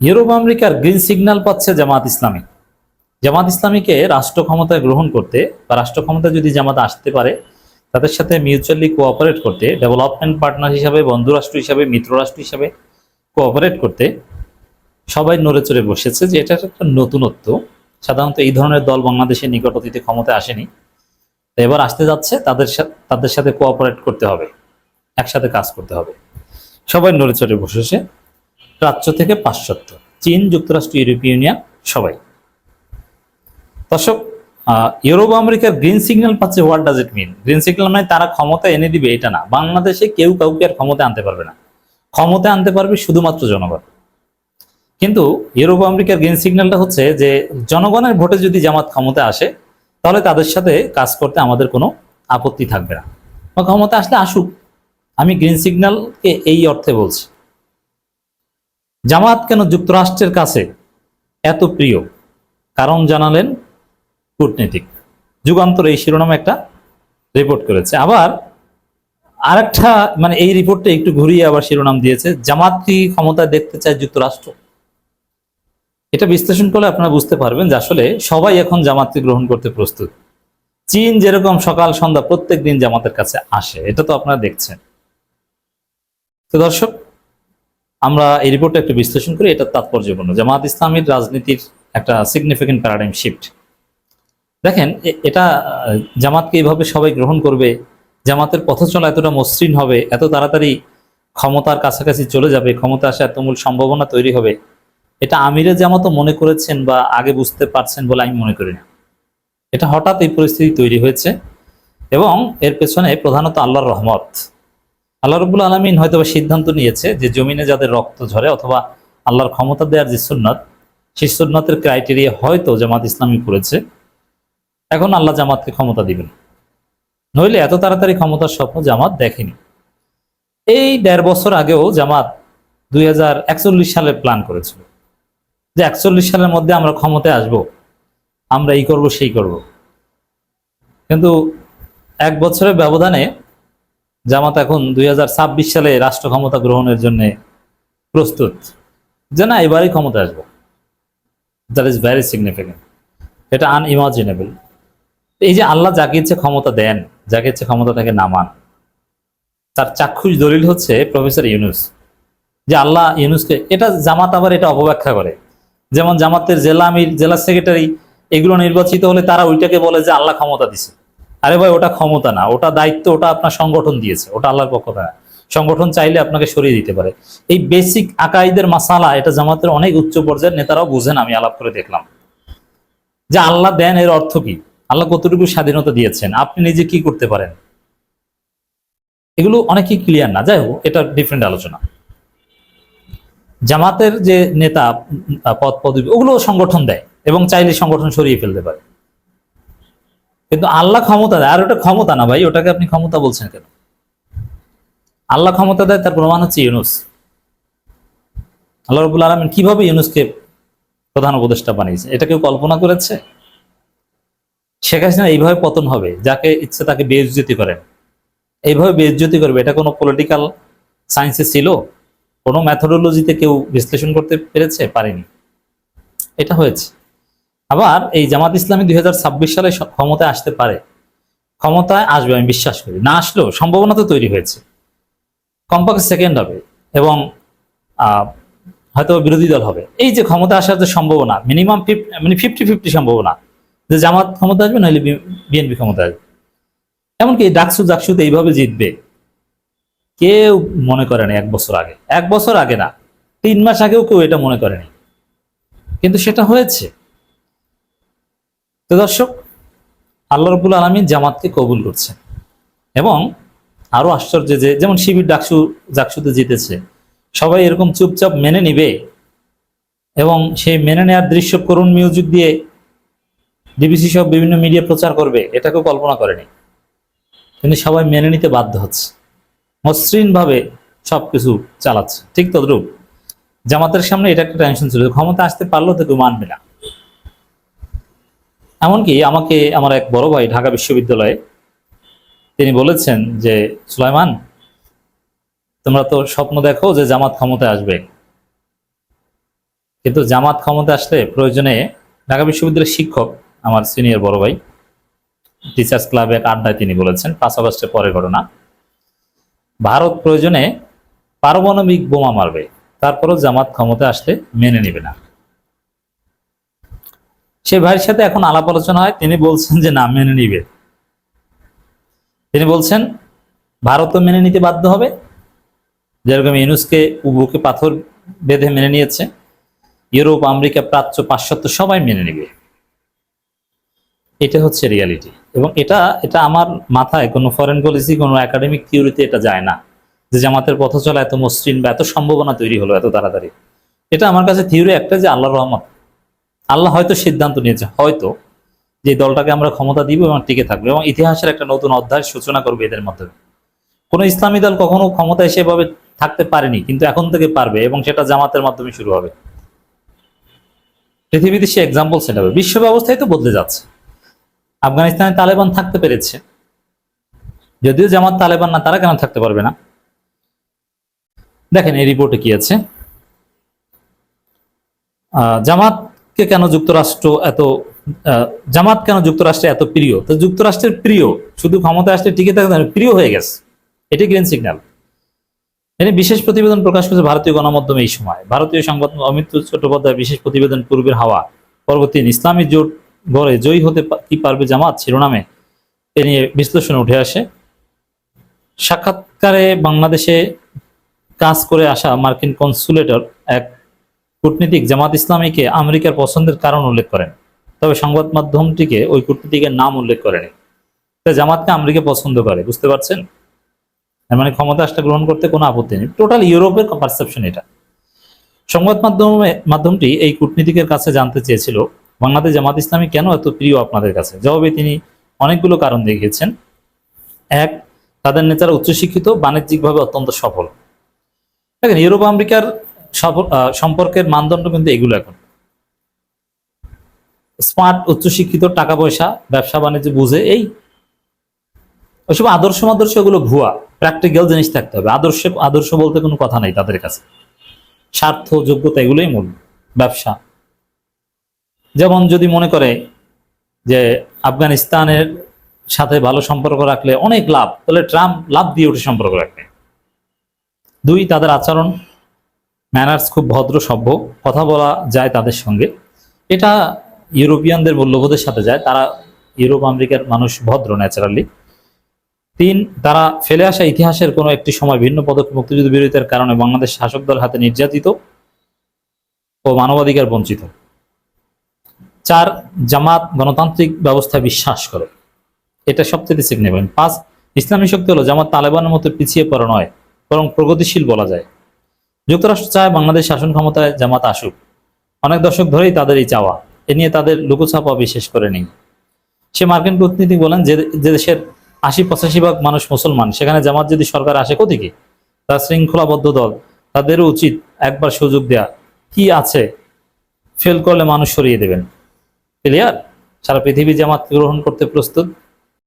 Europe আমেরিকার green signal পাচ্ছে জামাত ইসলামী। জামাত ইসলামীকে রাষ্ট্র ক্ষমতায় গ্রহণ করতে বা রাষ্ট্র ক্ষমতায় যদি জামাত আসতে পারে, তাদের সাথে মিউচুয়ালি কোঅপারেট করতে ডেভেলপমেন্ট পার্টনার হিসাবে, বন্ধুরাষ্ট্র হিসাবে, মিত্ররাষ্ট্র হিসাবে কোঅপারেট করতে সবাই নড়ে চড়ে বসেছে যে এটা একটা নতুনত্ব। সাধারণত এই ধরনের দল বাংলাদেশের নিকট অতীতে ক্ষমতায় আসেনি। তো এবার আসতে যাচ্ছে, তাদের সাথে তাদের সাথে কোঅপারেট করতে হবে, একসাথে কাজ করতে হবে। সবাই নড়ে চড়ে বসেছে। প্রাচ্য থেকে পাশ্চাত্য। চীন, যুক্তরাষ্ট্র, ইউরোপীয় ইউনিয়ন, সবাই। দর্শক ইউরোপ আমেরিকার গ্রিন সিগন্যাল পাচ্ছে what does it mean green signal মানে তারা ক্ষমতা এনে দিবে, এটা না। বাংলাদেশে কেউ কাউকে আর ক্ষমতা আনতে পারবে না। ক্ষমতা আনতে পারবে শুধুমাত্র জনগণ। কিন্তু ইউরোপ, আমেরিকার গ্রিন সিগন্যালটা হচ্ছে যে, জনগণের ভোটে যদি জামাত ক্ষমতা আসে, তাহলে তাদের সাথে কাজ করতে আমাদের কোনো আপত্তি থাকবে না। বা ক্ষমতা আসলে আসুক। আমি গ্রিন সিগন্যালকে এই অর্থে বলছি। জামাত কেন যুক্তরাষ্ট্রের কাছে এত প্রিয়? কারণ জানালেন কূটনীতিক। যুগান্তর এই শিরোনামে একটা রিপোর্ট করেছে। আবার আরেকটা মানে এই রিপোর্টটা একটু ঘুরিয়ে আবার শিরোনাম দিয়েছে, জামাত কি ক্ষমতায় দেখতে চায় যুক্তরাষ্ট্র? এটা বিশ্লেষণ করলে আপনারা বুঝতে পারবেন যে আসলে সবাই এখন জামাতকে গ্রহণ করতে প্রস্তুত। চীন যেরকম সকাল সন্ধ্যা প্রত্যেক দিন জামাতের কাছে আসে, এটা তো আপনারা দেখছেন। তো দর্শক আমরা এই রিপোর্টটা একটু বিশ্লেষণ করি এটা তাৎপর্যপূর্ণ। জামাত ইসলামীর রাজনীতির একটা সিগনিফিকেন্ট প্যারাডাইম শিফট দেখেন এটা জামাতকে এইভাবে সবাই গ্রহণ করবে, জামাতের পথ চলা এতটা মসৃণ হবে, এত তাড়াতাড়ি ক্ষমতার কাছাকাছি চলে যাবে, ক্ষমতা আসা এত মূল সম্ভাবনা তৈরি হবে, এটা আমিরে জামাতও মনে করেছেন বা আগে বুঝতে পারছেন বলে আমি মনে করি না। এটা হঠাৎ এই পরিস্থিতি তৈরি হয়েছে এবং এর পেছনে প্রধানত আল্লাহর রহমত। আল্লাহ রবুল আলমিন হয়তো সিদ্ধান্ত নিয়েছে যে জমিনে যাদের রক্ত ঝরে অথবা আল্লাহর ক্ষমতা দেওয়ার যে সুন্নত, সেই সুন্নতের ক্রাইটেরিয়া হয়তো জামাত ইসলামী করেছে। এখন আল্লাহ জামাতকে ক্ষমতা দিবেন। নইলে এত তাড়াতাড়ি ক্ষমতার স্বপ্ন জামাত দেখেনি। এই দেড় বছর আগেও জামাত দুই সালে প্ল্যান করেছিল যে একচল্লিশ সালের মধ্যে আমরা ক্ষমতায় আসব, আমরা এই করব, সেই করব। কিন্তু এক বছরের ব্যবধানে জামাত এখন দুই হাজার ছাব্বিশ সালে রাষ্ট্র ক্ষমতা গ্রহণের জন্য প্রস্তুত। যে না, এবারই ক্ষমতা আসব। দ্যাট ইজ ভেরি সিগনিফিকেন্ট এটা আনইমাজিনেবল এই যে আল্লাহ যাকে ইচ্ছে ক্ষমতা দেন, যাকে ইচ্ছে ক্ষমতা তাকে নামান তার চাক্ষুষ দলিল হচ্ছে প্রফেসর ইউনুস। যে আল্লাহ ইউনুসকে, এটা জামাত আবার এটা অপব্যাখ্যা করে। যেমন জামাতের জেলা আমির, জেলা সেক্রেটারি, এগুলো নির্বাচিত হলে তারা ওইটাকে বলে যে আল্লাহ ক্ষমতা দিছে। আরে ভাই, ওটা ক্ষমতা না, ওটা দায়িত্ব, ওটা আপনার সংগঠন দিয়েছে, ওটা আল্লাহর পক্ষ থেকে। সংগঠন চাইলে আপনাকে সরিয়ে দিতে পারে। এই বেসিক আকাইদের মাসালা, এটা জামাতের অনেক উচ্চ পর্যায়ের নেতারাও বুঝেন, আমি আলাপ করে দেখলাম। যে আল্লাহ দেন এর অর্থ কি? আল্লাহ কতটুকু স্বাধীনতা দিয়েছেন? আপনি নিজে কি করতে পারেন? এগুলো অনেকেই ক্লিয়ার না। যাই হোক, এটা ডিফারেন্ট আলোচনা। জামাতের যে নেতা পদ, পদবি ওগুলো সংগঠন দেয় এবং চাইলে সংগঠন সরিয়ে ফেলতে পারে। কিন্তু আল্লাহ ক্ষমতা দেয়, আর ওটা ক্ষমতা না ভাই, ওটাকে আপনি ক্ষমতা বলছেন কেন? আল্লাহ ক্ষমতা দেয়, তার প্রমাণ হচ্ছে ইউনুস। আল্লাহ রবুল আলমিন কীভাবে ইউনুসকে প্রধান উপদেষ্টা বানিয়েছে? এটা কেউ কল্পনা করেছে? শেখ হাসিনা এইভাবে পতন হবে, যাকে ইচ্ছে তাকে বেইজ্জতি করেন এইভাবে বেইজ্জতি করবে, এটা কোনো পলিটিক্যাল সায়েন্সে ছিল? কোনো ম্যাথোডোলজিতে কেউ বিশ্লেষণ করতে পেরেছে? পারেনি। এটা হয়েছে। আবার এই জামাত ইসলামী দুই হাজার ছাব্বিশ সালে ক্ষমতায় আসতে পারে। ক্ষমতায় আসবে, আমি বিশ্বাস করি। না আসলেও সম্ভাবনা তো তৈরি হয়েছে। কমপক্ষে সেকেন্ড হবে এবং হয়তো বিরোধী দল হবে। এই যে ক্ষমতা আসার যে সম্ভাবনা মিনিমাম মানে ফিফটি ফিফটি সম্ভাবনা, যে জামাত ক্ষমতা আসবে, নাহলে বিএনপি ক্ষমতা আসবে। এমনকি ডাকসু জাকসুতে এইভাবে জিতবে, কেউ মনে করেনি এক বছর আগে। এক বছর আগে না, তিন মাস আগেও কেউ এটা মনে করেনি। কিন্তু সেটা হয়েছে। তো দর্শক, আল্লাহ রবুল আলমী জামাতকে কবুল করছেন। এবং আরও আশ্চর্য যে, যেমন শিবির ডাকসু, জাকসুতে জিতেছে, সবাই এরকম চুপচাপ মেনে নিবে এবং সেই মেনে নেওয়ার দৃশ্য করুণ মিউজিক দিয়ে ডিবিসি সব বিভিন্ন মিডিয়া প্রচার করবে, এটাকেও কল্পনা করেনি। কিন্তু সবাই মেনে নিতে বাধ্য হচ্ছে। মসৃণভাবে সবকিছু চালাচ্ছে। ঠিক তদ্রুপ। জামাতের সামনে এটা একটা টেনশন ছিল ক্ষমতা আসতে পারলেও তো কেউ মানবে না। এমনকি আমাকে আমার এক বড় ভাই ঢাকা বিশ্ববিদ্যালয়ে তিনি বলেছেন যে, সুলাইমান, তোমরা তো স্বপ্ন দেখো যে জামাত ক্ষমতায় আসবে। কিন্তু জামাত ক্ষমতা আসলে প্রয়োজনে ঢাকা বিশ্ববিদ্যালয়ের শিক্ষক আমার সিনিয়র বড় ভাই টিচার্স ক্লাবে এক আড্ডায় তিনি বলেছেন, পাঁচ আগস্টের পরের ঘটনা। ভারত প্রয়োজনে পারমাণবিক বোমা মারবে, তারপরও জামাত ক্ষমতা আসলে মেনে নিবে না। সে ভাইয়ের সাথে এখন আলাপ আলোচনা হয়, তিনি বলছেন যে না, মেনে নিবে। তিনি বলছেন, ভারতও মেনে নিতে বাধ্য হবে। যেরকম ইউনুসকে বুকে পাথর বেঁধে মেনে নিয়েছে, ইউরোপ, আমেরিকা, প্রাচ্য, পাশ্চাত্য সবাই মেনে নেবে। এটা হচ্ছে রিয়ালিটি এবং এটা এটা আমার মাথায় কোনো ফরেন পলিসি কোনো একাডেমিক থিওরিতে এটা যায় না। যে জামাতের পথ চলা এত মসৃণ বা এত সম্ভাবনা তৈরি হলো এত তাড়াতাড়ি। এটা আমার কাছে থিওরি একটা যে আল্লাহ রহমত। আল্লাহ হয়তো সিদ্ধান্ত নিয়েছে হয়তো যে দলটাকে আমরা ক্ষমতা দিব এবং টিকে থাকবে এবং ইতিহাসের একটা নতুন অধ্যায় সূচনা করবে এদের মাধ্যমে কোনো ইসলামী দল কখনো ক্ষমতায় সেভাবে থাকতে পারেনি কিন্তু এখন থেকে পারবে এবং সেটা জামাতের মাধ্যমে শুরু হবে। পৃথিবীতে সে এক্সাম্পল সেট হবে। বিশ্ব ব্যবস্থায় তো বদলে যাচ্ছে। আফগানিস্তানে তালেবান থাকতে পেরেছে। যদিও জামাত তালেবান না তারা কেন থাকতে পারবে না? দেখেন এই রিপোর্টে কি আছে। আহ, জামাতকে কেন যুক্তরাষ্ট্র এত জামাত কেন যুক্তরাষ্ট্রে এত প্রিয়? তো যুক্তরাষ্ট্রের প্রিয়, শুধু ক্ষমতা আসলে টিকে থাকতে প্রিয় হয়ে গেছে। এটি গ্রিন সিগন্যাল এটি বিশেষ প্রতিবেদন প্রকাশ করেছে ভারতীয় গণমাধ্যম এই সময়। ভারতীয় সংবাদ অমিত চট্টোপাধ্যায় বিশেষ প্রতিবেদন পূর্বের হাওয়া। পরবর্তী ইসলামী জোট গড়ে জয়ী হতে কি পারবে জামাত? শিরোনামে এ নিয়ে বিশ্লেষণ উঠে আসে। সাক্ষাৎকারে বাংলাদেশে কাজ করে আসা মার্কিন কনসুলেটর এক কূটনীতিক জামাত ইসলামীকে আমেরিকার পছন্দের কারণ উল্লেখ করেন, তবে সংবাদ মাধ্যমটিকে ওই কূটনীতিকের নাম উল্লেখ করেনি। জামাতকে আমেরিকা পছন্দ করে, বুঝতে পারছেন? মানে ক্ষমতা আসলে গ্রহণ করতে কোনো আপত্তি নেই। টোটাল ইউরোপের পারসেপশন এটা। সংবাদ মাধ্যমে, মাধ্যমটি এই কূটনীতিকের কাছে জানতে চেয়েছিল, বাংলাদেশ জামাত ইসলামী কেন এত প্রিয় আপনাদের কাছে? জবাবে তিনি অনেকগুলো কারণ দেখিয়েছেন। এক, তাদের নেতারা উচ্চশিক্ষিত, বাণিজ্যিকভাবে অত্যন্ত সফল। দেখেন, ইউরোপ আমেরিকার সম্পর্কের মানদণ্ড কিন্তু এগুলো এখন। স্মার্ট, উচ্চশিক্ষিত টাকা পয়সা ব্যবসা বাণিজ্য বুঝে এই ওইসব আদর্শ মাদর্শ এগুলো ভুয়া প্র্যাকটিক্যাল জিনিস থাকতে হবে। আদর্শ আদর্শ বলতে কোনো কথা নেই তাদের কাছে। স্বার্থ, যোগ্যতা এগুলোই মূল, ব্যবসা। যেমন যদি মনে করে যে আফগানিস্তানের সাথে ভালো সম্পর্ক রাখলে অনেক লাভ, তাহলে ট্রাম্প লাভ দিয়ে ওঠে সম্পর্ক রাখবে দুই, তাদের আচরণ ম্যানার্স খুব ভদ্র, সভ্য, কথা বলা যায় তাদের সঙ্গে। এটা ইউরোপিয়ানদের মূল্যবোধের সাথে যায়। তারা ইউরোপ, আমেরিকার মানুষ ভদ্র ন্যাচারালি তিন, তারা ফেলে আসা ইতিহাসের কোনো একটি সময় ভিন্ন পদক্ষেপ মুক্তিযুদ্ধ বিরোধিতার কারণে বাংলাদেশ শাসক দল হাতে নির্যাতিত ও মানবাধিকার বঞ্চিত। চার, জামাত গণতান্ত্রিক ব্যবস্থায় বিশ্বাস করে। এটা সবচেয়ে সিগনিফিকেন্ট পাঁচ, ইসলামী শক্তি হলো জামাত তালেবানের মতো পিছিয়ে পড়া নয়, বরং প্রগতিশীল বলা যায়। যুক্তরাষ্ট্র চায় বাংলাদেশ শাসন ক্ষমতায় জামাত আসুক। অনেক দশক ধরেই তাদের এই চাওয়া। এ নিয়ে তাদের লুকোছাপা বিশেষ করে নেই। সে মার্কিন কূটনীতি বলেন যে যে দেশের আশি পঁচাশি ভাগ মানুষ মুসলমান, সেখানে জামাত যদি সরকার আসে কোথেকে তার শৃঙ্খলাবদ্ধ দল, তাদেরও উচিত একবার সুযোগ দেয়া। কি আছে? ফেল করলে মানুষ সরিয়ে দেবেন। ক্লিয়ার? সারা পৃথিবী জামাত গ্রহণ করতে প্রস্তুত?